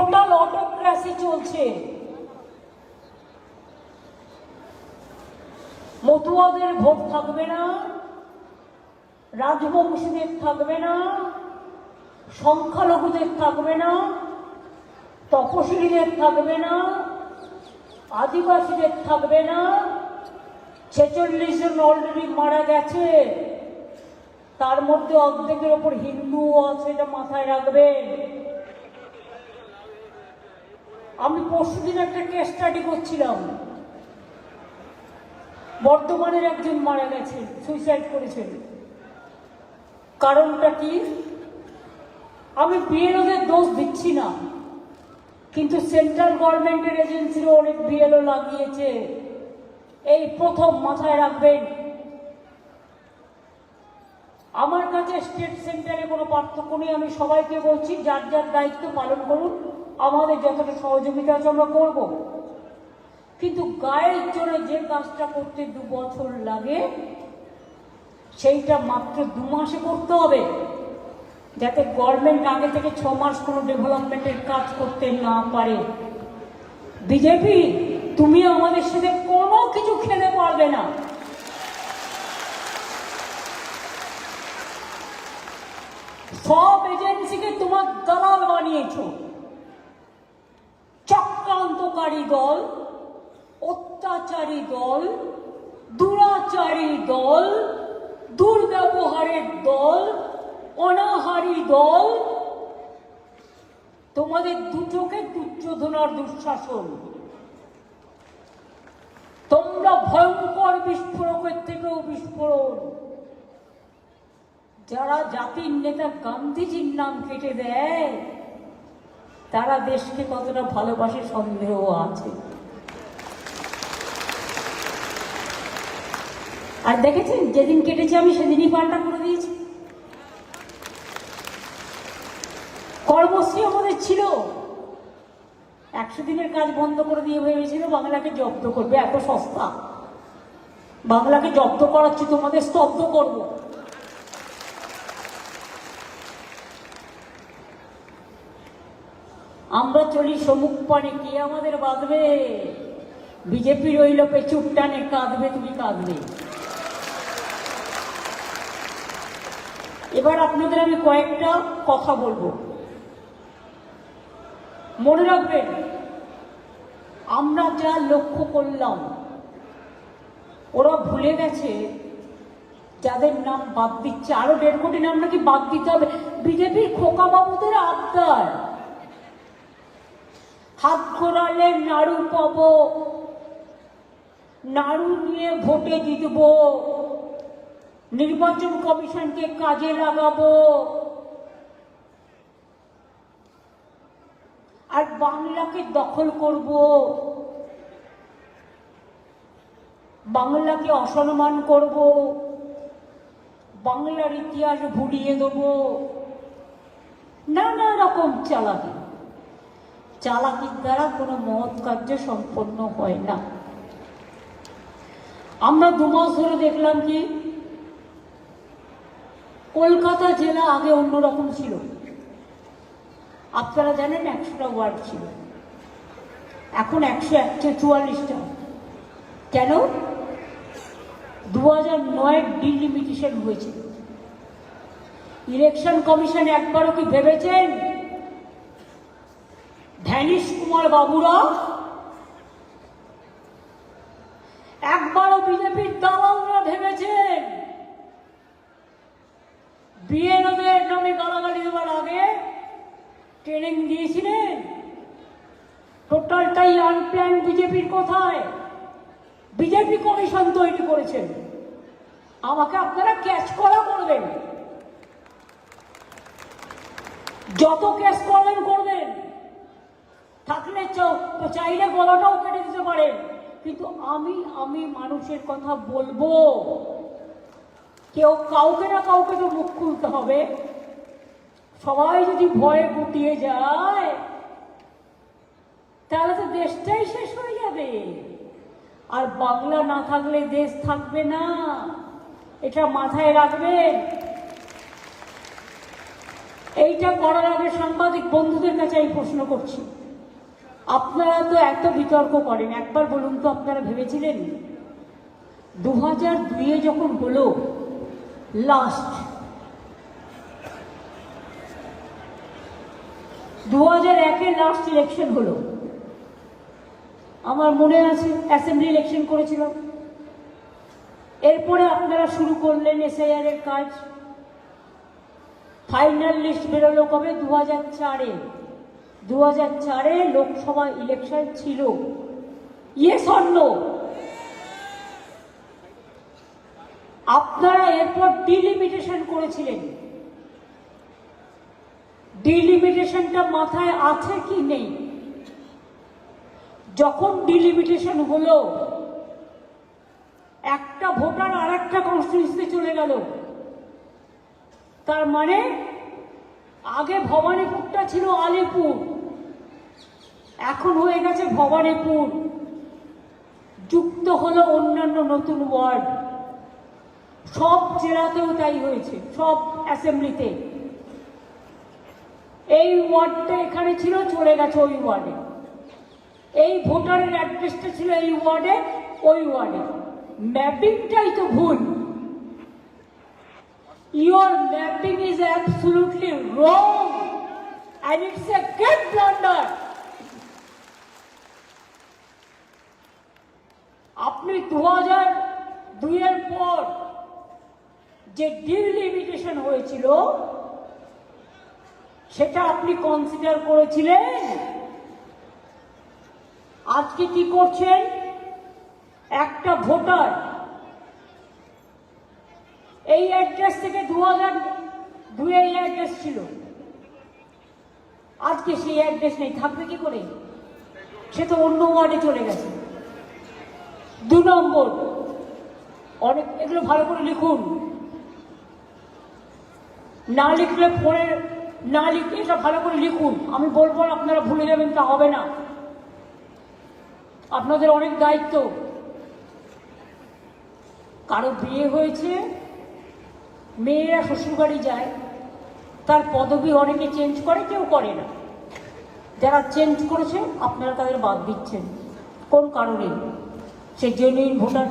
Total অটোক্রাসি চলছে। মতুয়াদের vote থাকবে না, রাজবংশীদের থাকবে না, সংখ্যালঘুদের থাকবে না, তপশিলীদের থাকবে না, আদিবাসীদের থাকবে না, ছেচল্লিশ জন অলরেডি মারা গেছে। তার মধ্যে অর্ধেকের ওপর হিন্দুও আছে, এটা মাথায় রাখবেন। আমি পরশুদিন একটা কেস স্টাডি করছিলাম। বর্ধমানের একজন মারা গেছে সুইসাইড করেছেন। কারণটা কি? আমি বিএলওদের দোষ দিচ্ছি না, কিন্তু সেন্ট্রাল গভর্নমেন্টের এজেন্সিরও অনেক বিএলও লাগিয়েছে। এই প্রথম মাথায় রাখবেন, আমার কাছে স্টেট সেন্টারে কোনো পার্থক্য নেই, আমি সবাইকে বলছি, যার যার দায়িত্ব পালন করুন। আমাদের যতটা সহযোগিতা আছে আমরা করব। কিন্তু গায়ের জোরে যে কাজটা করতে দু বছর লাগে, সেইটা মাত্র দু মাসে করতে হবে। যাতে গভর্নমেন্ট আগে থেকে ছ মাস কোনো ডেভেলপমেন্টের কাজ করতে না পারে। বিজেপি তুমি আমাদের সাথে কোনো কিছু খেলে পারবে না। সব এজেন্সিকে তোমার দালাল বানিয়েছো। চক্রান্তকারী দল, অত্যাচারী দল, দুরাচারী দল, দুর্ব্যবহারের দল, অনাহারী দল। তোমাদের দুটোকে দুর্যোধনার দুঃশাসন। তোমরা ভয়ঙ্কর বিস্ফোরকের থেকেও বিস্ফোরণ। যারা জাতির নেতা গান্ধীজির নাম কেটে দেয় তারা দেশকে কতটা ভালোবাসে সন্দেহ আছে। আর দেখেছেন, যেদিন কেটেছে আমি, সেদিনই পাল্টা করে দিয়েছি। কর্মশ্রী আমাদের ছিল। একশো দিনের কাজ বন্ধ করে দিয়ে ভেবেছিল, বাংলাকে জব্দ করবে, এত সস্তা। বাংলাকে জব্দ করাচ্ছি, তোমাদের স্তব্ধ করব। আমরা চলি সমুখ পানে, কে আমাদের বাঁধবে? বিজেপি রইল পেছুর টানে, কাঁদবে, তুমি কাঁদবে। এবার আপনাদের আমি কয়েকটা কথা বলব। মনে রাখবেন, আমরা যা লক্ষ্য করলাম, ওরা ভুলে গেছে, যাদের নাম বাদ দিচ্ছে। আরও দেড় কোটি নাম নাকি বাদ দিতে হবে। বিজেপির খোকা বাবুদের আবদার। হাত ঘোরালে নাড়ু পাব। নাড়ু নিয়ে ভোটে জিতব। নির্বাচন কমিশনকে কাজে লাগাবো। আর বাংলাকে দখল করব। বাংলাকে অসম্মান করব। বাংলার ইতিহাস ভুলিয়ে দেব। নানা রকম চালাকি। চালাকির দ্বারা কোনো মহৎ কার্য সম্পন্ন হয় না। আমরা দু মাস ধরে দেখলাম কি, কলকাতা জেলা আগে অন্যরকম ছিল। আপনারা জানেন একশোটা ওয়ার্ড ছিল। এখন একশো একশো চুয়াল্লিশটা। কেন? দু হাজার নয়ের ডিলিমিটেশন হয়েছিল ইলেকশন কমিশন একবারও কি ভেবেছেন? ধ্যানীশ কুমার বাবুরা? একবারও বিজেপির দালালরা ভেবেছেন বিএনওদের নামে গালাগালি দেওয়ার আগে ট্রেনিং দিয়েছিলেন? টোটালটাই আনপ্ল্যান বিজেপির কোথায়। বিজেপি কমিশন তৈরি করেছেন। আমাকে আপনারা ক্যাচ করা করবেন। যত ক্যাচ করবেন করবেন। থাকলে তো চাইলে গলাটাও কেটে দিতে পারেন। কিন্তু আমি আমি মানুষের কথা বলব। কেউ কাউকে না কাউকে তো মুখ খুলতে হবে। সবাই যদি ভয়ে গুটিয়ে যায়, তাহলে তো দেশটাই শেষ হয়ে যাবে। আর বাংলা না থাকলে দেশ থাকবে না। এটা মাথায় রাখবেন। এইটা করার আগে সাংবাদিক বন্ধুদের কাছে আমি প্রশ্ন করছি। আপনারা তো এত বিতর্ক করেন, একবার বলুন তো আপনারা ভেবেছিলেন? দু হাজার দুইয়ে যখন হলো লাস্ট দু হাজার একে লাস্ট ইলেকশন হলো। আমার মনে আছে অ্যাসেম্বলি ইলেকশন করেছিলাম। এরপরে আপনারা শুরু করলেন এসআইআর এর কাজ। ফাইনাল লিস্ট বেরোলো কবে? দু হাজার চারে। দু হাজার চারে লোকসভা ইলেকশন ছিল। ইয়ে অন্য আপনারা এরপর ডিলিমিটেশন করেছিলেন। ডিলিমিটেশনটা মাথায় আছে কি নেই? যখন ডিলিমিটেশন হলো, একটা ভোটার আর একটা কনস্টিটিউন্সিতে চলে গেল। তার মানে আগে ভবানীপুরটা ছিল আলিপুর। এখন হয়ে গেছে ভবানীপুর। যুক্ত হলো অন্যান্য নতুন ওয়ার্ড। সব জেলাতেও তাই হয়েছে, সব অ্যাসেম্বলিতে। এই ওয়ার্ডটা এখানে ছিল, চলে গেছে ওই ওয়ার্ডে। এই ভোটারের অ্যাড্রেসটা ছিল এই ওয়ার্ডে, ওই ওয়ার্ডে। ম্যাপিংটাই তো ভুল। Your mapping is absolutely wrong and it's a great blunder. আপনি দু হাজার দুইয়ের পর যে ডিলিমিটেশন হয়েছিল, সেটা আপনি কনসিডার করেছিলেন? আজকে কি করছেন? একটা ভোটার এই অ্যাড্রেস থেকে দু হাজার দুই এই অ্যাড্রেস ছিল। আজকে সেই অ্যাড্রেস নেই, থাকবে কি করে? সে তো অন্য ওয়ার্ডে চলে গেছে। দু নম্বর। অনেক এগুলো ভালো করে লিখুন। না লিখলে পরে না লিখলে এটা ভালো করে লিখুন। আমি বলব আপনারা ভুলে যাবেন, তা হবে না। আপনাদের অনেক দায়িত্ব। কারও বিয়ে হয়েছে, মেয়েরা শ্বশুরবাড়ি যায়, তার পদবি অনেকে চেঞ্জ করে, কেউ করে না। যারা চেঞ্জ করেছে, আপনারা তাদের বাদ দিচ্ছেন। কোন কারণে? সে জেনুইন ভোটার।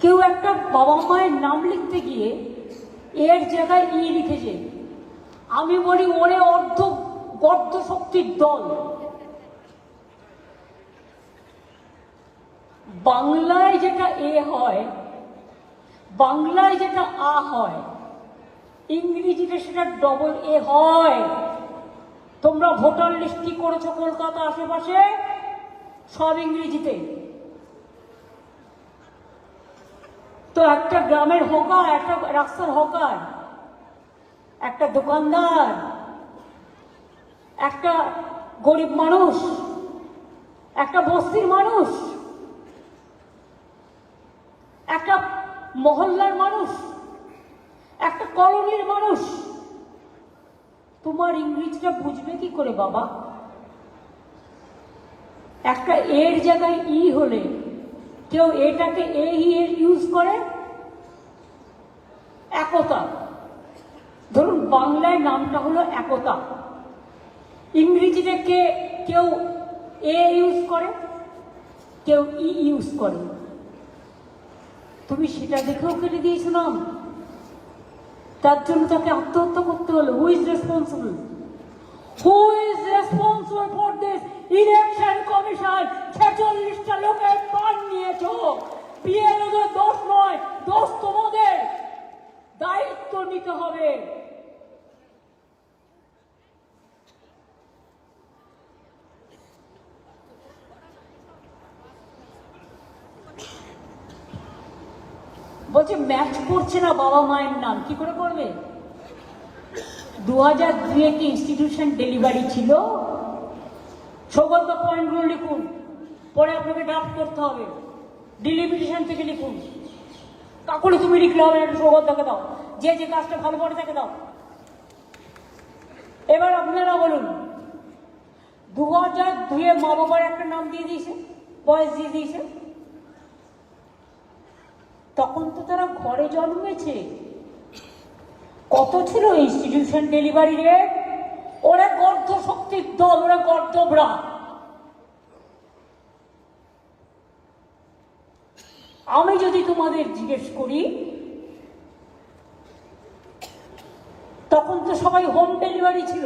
কেউ একটা বাবা মায়ের নাম লিখতে গিয়ে এর জায়গায় ই লিখেছে, আমি বলি ওরে অর্ধ গর্ধ শক্তির দল। বাংলায় যেটা এ হয়, বাংলায় যেটা আ হয়, ইংরেজিতে সেটা ডবল এ হয়। তোমরা ভোটার লিস্ট কি করেছ কলকাতা আশেপাশে? সব ইংরেজিতে। তো একটা গ্রামের হকার, একটা রাস্তার হকার, একটা দোকানদার, একটা গরিব মানুষ, একটা বস্তির মানুষ, একটা মহল্লার মানুষ, একটা কলোনির মানুষ। তোমার ইংরেজিটা বুঝবে কি করে, বাবা? একটা এর জায়গায় ই হলে কেউ এটাকে এ, ই, এর ইউজ করে? একতা। ধরুন, বাংলায় নামটা হলো একতা। ইংরেজিতে কে, কেউ এ ইউজ করে, কেউ ই ইউজ করে। তুমি সেটা দেখেও কেটে দিয়েছ নাম। তার জন্য তাকে আত্মহত্যা করতে হলো who is responsible who is responsible for this election commission ছেচল্লিশটা লোকের প্রাণ নিয়েছ। বিএলওদের দোষ নয়, দোষ তোমাদের। দায়িত্ব নিতে হবে বলছে ম্যাচ করছে না বাবা মায়ের নাম। কি করে করবে? দু হাজার দুয়ে কি ইনস্টিটিউশন ডেলিভারি ছিল? সৌগত পয়েন্টগুলো লিখুন। পরে আপনাকে ড্রাফট করতে হবে। ডিলিমিটেশন থেকে লিখুন। কাকুলি, তুমি লিখলে হবে, একটা সৌগতকে দাও। যে যে কাজটা ভালো করে তাকে দাও। এবার আপনারা বলুন দু হাজার দুয়ে মা বাবার একটা নাম দিয়ে দিয়েছে, বয়স দিয়ে দিয়েছে। তখন তো তারা ঘরে জন্মেছে। কত ছিল ইনস্টিটিউশন ডেলিভারি রেট ওরা গর্ধ শক্তির দল, ওরা গর্ধবরা। আমি যদি তোমাদের জিজ্ঞেস করি, তখন তো সবাই হোম ডেলিভারি ছিল।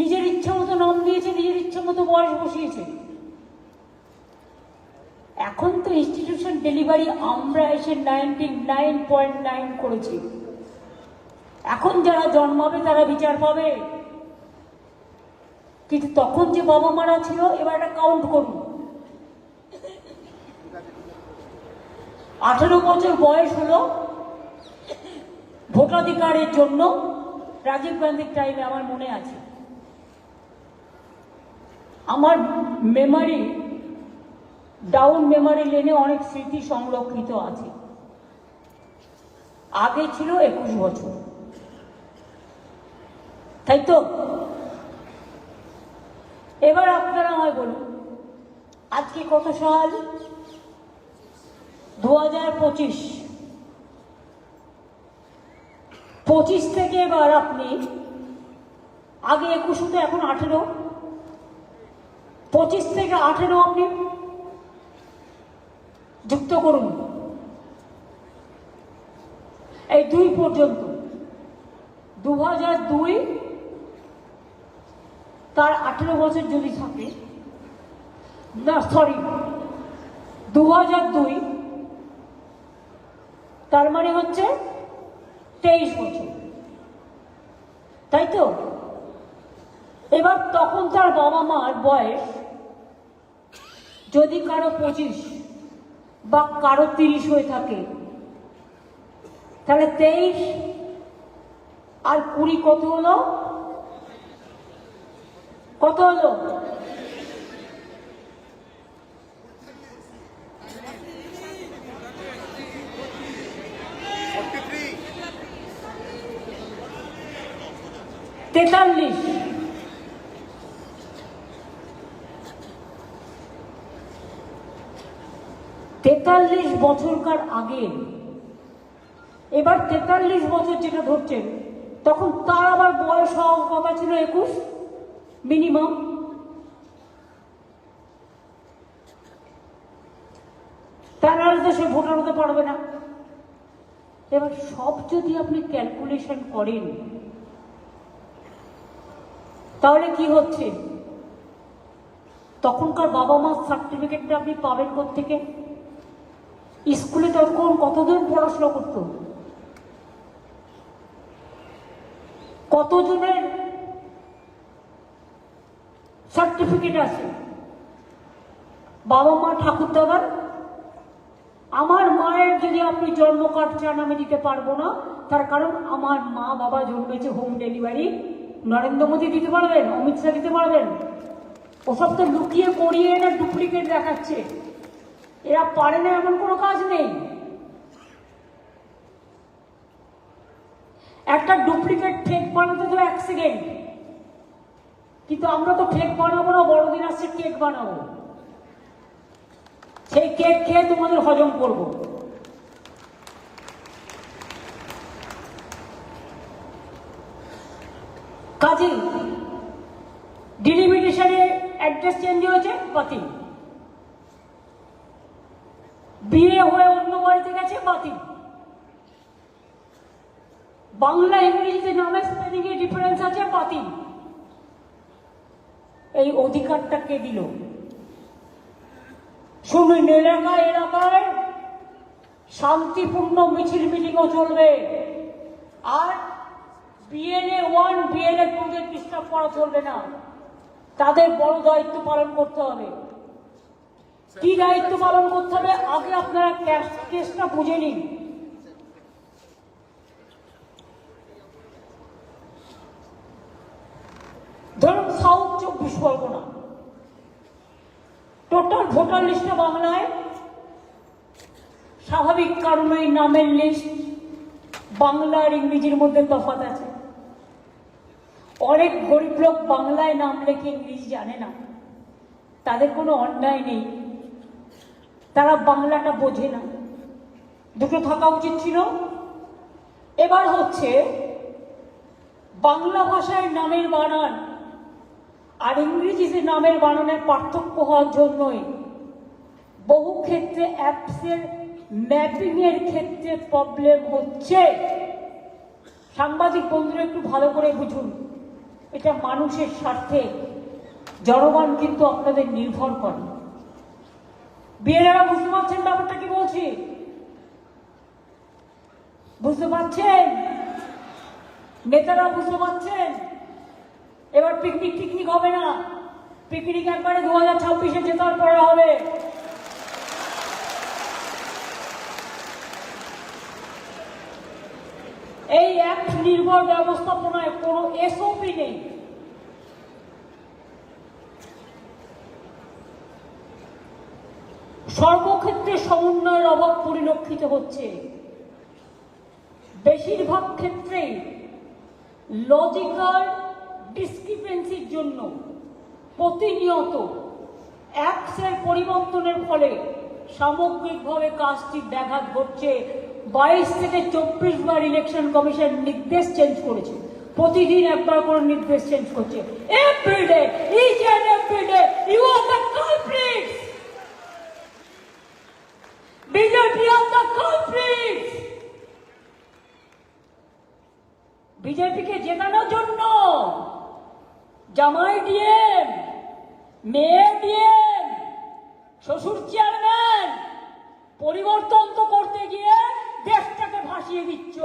নিজের ইচ্ছা মতো নাম দিয়েছে, নিজের ইচ্ছা মতো বয়স বসিয়েছে। এখন তো ইনস্টিটিউশন ডেলিভারি আমরা এসে নাইনটি নাইন পয়েন্ট নাইন করেছি। এখন যারা জন্মাবে, তারা বিচার পাবে। কিন্তু তখন যে বাবা মারা ছিল, এবার একটা কাউন্ট করুন। আঠেরো বছর বয়স হলো ভোটাধিকারের জন্য রাজীব গান্ধীর টাইমে আমার মনে আছে। আমার মেমারি ডাউন মেমারি লেনে অনেক স্মৃতি সংরক্ষিত আছে। আগে ছিল একুশ বছর। তাই তো? এবার আপনারা আমায় বলুন, আজকে কত সাল? দু হাজার পঁচিশ। পঁচিশ থেকে এবার আপনি, আগে একুশ হতো, এখন আঠেরো। পঁচিশ থেকে আঠেরো আপনি। যুক্ত করুন। এই দুই পর্যন্ত। দু দুই তার আঠেরো বছর যদি থাকে, না সরি দু দুই তার মানে হচ্ছে তেইশ বছর। তাই তো? এবার তখন তার বাবা মার বয়স যদি কারও পঁচিশ। বা কারও তিরিশ হয়ে থাকে। তাহলে তেইশ আর কুড়ি কত হলো? কত হলো? তেতাল্লিশ। তেতাল্লিশ বছরকার আগে, এবার তেতাল্লিশ বছর যেটা ধরছেন, তখন তার আবার বয়স হওয়ার কথা ছিল একুশ মিনিমাম তার তো সে ভোটার হতে পারবে না। এবার সব যদি আপনি ক্যালকুলেশন করেন, তাহলে কি হচ্ছে? তখনকার বাবা মার সার্টিফিকেটটা আপনি পাবেন থেকে স্কুলে তখন কতজন পড়াশোনা করতো? কতজনের সার্টিফিকেট আছে? বাবা মা ঠাকুর দাদার আমার মায়ের যদি আপনি জন্ম কার্ড চান, আমি দিতে পারব না। তার কারণ আমার মা বাবা জন্মেছে হোম ডেলিভারি নরেন্দ্র মোদী দিতে পারবেন, অমিত শাহ দিতে পারবেন। ওসব তো লুকিয়ে করিয়ে এটা ডুপ্লিকেট দেখাচ্ছে। এরা পারে না, এমন কোনো কাজ নেই। একটা ডুপ্লিকেট ঠেক বানাতে তো সেকেন্ড কিন্তু আমরা তো ঠেক বানাবো না, বড়দিন আসছে কেক বানাবো। সেই কেক খেয়ে তোমাদের হজম করব। কাজী ডিলিমিটেশনে অ্যাড্রেস চেঞ্জ হয়েছে, বাতিল বিয়ে হয়ে অন্য বাড়িতে গেছে বাতিল বাংলা ইংরেজিতে নামে স্পেলিং এ ডিফারেন্স আছে বাতিল এই অধিকারটা কে দিল? শুনুন এলাকায় এলাকায় শান্তিপূর্ণ মিছিল মিটিংও চলবে। আর বিএলএ ওয়ান বিএলএ টুদের ডিস্টার্ব করা চলবে না। তাদের বড় দায়িত্ব পালন করতে হবে। কি দায়িত্ব পালন করতে হবে? আগে আপনারা কেসটা বুঝে নিন ধরুন সাউথ চব্বিশ পরগনা। টোটাল ভোটার লিস্টে বাংলায় স্বাভাবিক কারণে নামের লিস্ট বাংলা আর ইংরেজির মধ্যে তফাৎ আছে। অনেক গরিব লোক বাংলায় নাম লেখে ইংরেজি জানে না। তাদের কোনো অন্যায় নেই। তারা বাংলাটা বোঝে না। দুটো থাকা উচিত ছিল। এবার হচ্ছে বাংলা ভাষায় নামের বানান। আর ইংরেজিতে নামের বানানের পার্থক্য হওয়ার জন্যই বহু ক্ষেত্রে অ্যাপসের ম্যাপিংয়ের ক্ষেত্রে প্রবলেম হচ্ছে। সাংবাদিক বন্ধুরা, একটু ভালো করে বুঝুন। এটা মানুষের স্বার্থে, জনগণ কিন্তু আপনাদের নির্ভর করে। বিয়েরা বুঝতে পারছেন ব্যাপারটা কি বলছি? বুঝতে পারছেন? নেতারা বুঝতে পারছেন? এবার পিকনিক টিকনিক হবে না। পিকনিক একবারে দু হাজার ছাব্বিশে জেতার পরে হবে। এই এক নির্ভর ব্যবস্থাপনায় কোনো এসওপি নেই। সর্বক্ষেত্রে সমন্বয়ের অভাব পরিলক্ষিত হচ্ছে। বেশিরভাগ ক্ষেত্রেই লজিক্যাল ডিসক্রিপেন্সির জন্য প্রতিনিয়ত অ্যাপসের পরিবর্তনের ফলে সামগ্রিকভাবে কাজটি ব্যাঘাত ঘটছে। বাইশ থেকে চব্বিশ বার ইলেকশন কমিশন নির্দেশ চেঞ্জ করেছে। প্রতিদিন একবার করে নির্দেশ চেঞ্জ করছে। ইউ দ্য বিজেপি দ্য বিজেপিকে জেতানোর জন্য জামাই ডিএম, মেয়ে ডিএম, শ্বশুর চেয়ারম্যান, পরিবর্তন তো করতে গিয়ে দেশটাকে ভাসিয়ে দিচ্ছ।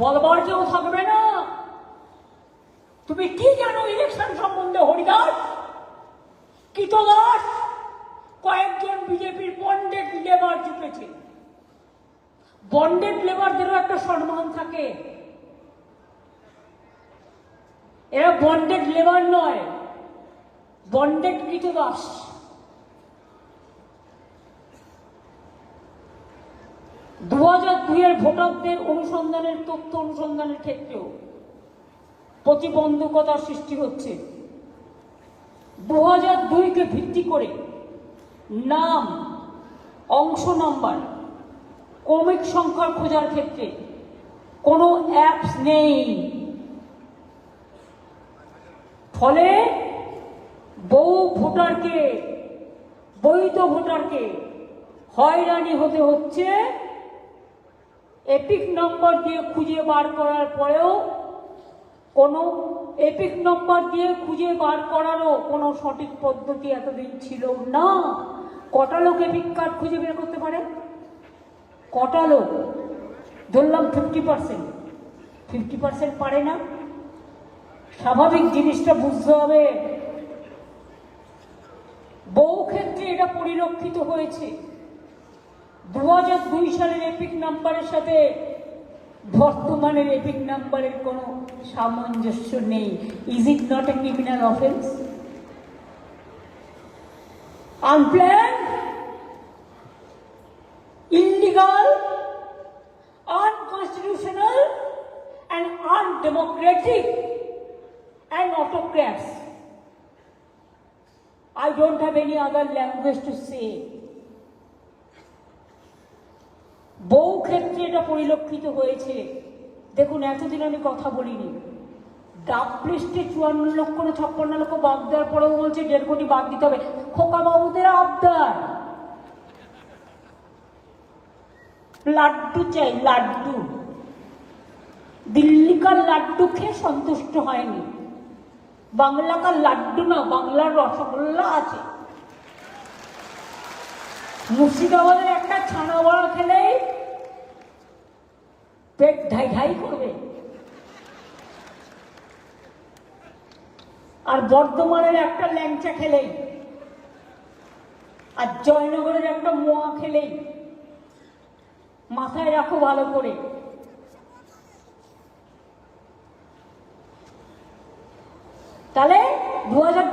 বলবার কেউ থাকবে না। তুমি কি জানো ইলেকশন সম্বন্ধে, হরিদাস? কীতদাস কয়েকজন বিজেপির বন্ডেড লেবার জুটেছে। বন্ডেড লেবারদেরও একটা সম্মান থাকে। এরা বন্ডেড লেবার নয়। বন্ডেড কৃতদাস দু হাজার দুইয়ের ভোটারদের অনুসন্ধানের তথ্য অনুসন্ধানের ক্ষেত্রেও প্রতিবন্ধকতার সৃষ্টি হচ্ছে। দু হাজার দুইকে ভিত্তি করে নাম, অংশ নাম্বার, ক্রমিক সংখ্যার খোঁজার ক্ষেত্রে কোনো অ্যাপস নেই। ফলে বহু ভোটারকে, বৈধ ভোটারকে হয়রানি হতে হচ্ছে। এপিক নম্বর দিয়ে খুঁজে বার করার পরেও কোনো এপিক নম্বর দিয়ে খুঁজে বার করারও কোনো সঠিক পদ্ধতি এতদিন ছিল না। কটা লোক এপিক কার্ড খুঁজে বের করতে পারে? কটা লোক? ধরলাম ফিফটি পার্সেন্ট ফিফটি পার্সেন্ট পারে না। স্বাভাবিক জিনিসটা বুঝতে হবে। বহু ক্ষেত্রে এটা পরিলক্ষিত হয়েছে। দু হাজার দুই সালের এপিক নাম্বারের সাথে বর্তমানের এপিক নাম্বারের কোনো সামঞ্জস্য নেই। Is it not a criminal offence unplanned illegal, unconstitutional, and undemocratic, and. I don't have any other language to say. বহু ক্ষেত্রে এটা পরিলক্ষিত হয়েছে। দেখুন, এতদিন আমি কথা বলিনি। ডাক লিস্টে চুয়ান্ন লক্ষ না ছাপ্পান্ন লক্ষ বাদ দেওয়ার পরেও বলছে দেড় কোটি বাদ দিতে হবে। খোকা বাবুদের আবদার। লাড্ডু চাই, লাড্ডু। দিল্লিকার লাড্ডু খেয়ে সন্তুষ্ট হয়নি। বাংলাকার লাড্ডু না, বাংলার রসগোল্লা আছে। মুর্শিদাবাদের একটা ছানা বড়া খেলেই পেট ঢাই ঢাই করবে। আর বর্ধমানের একটা ল্যাংচা খেলেই আর জয়নগরের একটা মোয়া খেলেই মাথায় রাখো ভালো করে। তাহলে দু হাজার